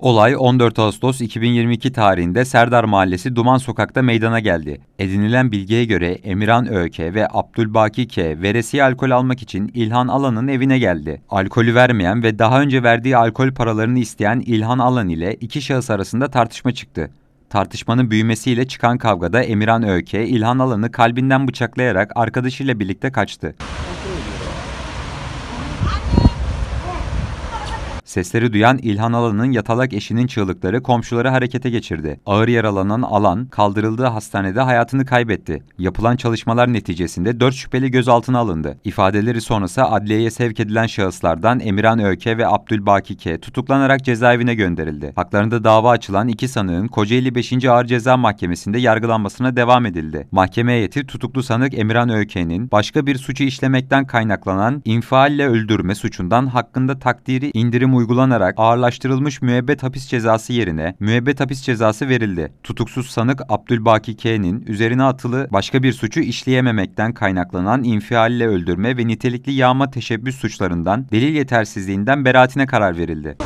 Olay 14 Ağustos 2022 tarihinde Serdar Mahallesi Duman Sokak'ta meydana geldi. Edinilen bilgiye göre Emirhan Öke ve Abdülbaki K. veresiye alkol almak için İlhan Alan'ın evine geldi. Alkolü vermeyen ve daha önce verdiği alkol paralarını isteyen İlhan Alan ile iki şahıs arasında tartışma çıktı. Tartışmanın büyümesiyle çıkan kavgada Emirhan Öke, İlhan Alan'ı kalbinden bıçaklayarak arkadaşıyla birlikte kaçtı. Sesleri duyan İlhan Alan'ın yatalak eşinin çığlıkları komşuları harekete geçirdi. Ağır yaralanan Alan kaldırıldığı hastanede hayatını kaybetti. Yapılan çalışmalar neticesinde 4 şüpheli gözaltına alındı. İfadeleri sonrası adliyeye sevk edilen şahıslardan Emirhan Öke ve Abdülbaki K. tutuklanarak cezaevine gönderildi. Haklarında dava açılan iki sanığın Kocaeli 5. Ağır Ceza Mahkemesi'nde yargılanmasına devam edildi. Mahkeme heyeti tutuklu sanık Emirhan Öke'nin başka bir suçu işlemekten kaynaklanan infialle öldürme suçundan hakkında takdiri indirim uygulanarak ağırlaştırılmış müebbet hapis cezası yerine müebbet hapis cezası verildi. Tutuksuz sanık Abdülbaki K'nin üzerine atılı başka bir suçu işleyememekten kaynaklanan infialle öldürme ve nitelikli yağma teşebbüs suçlarından delil yetersizliğinden beraatine karar verildi.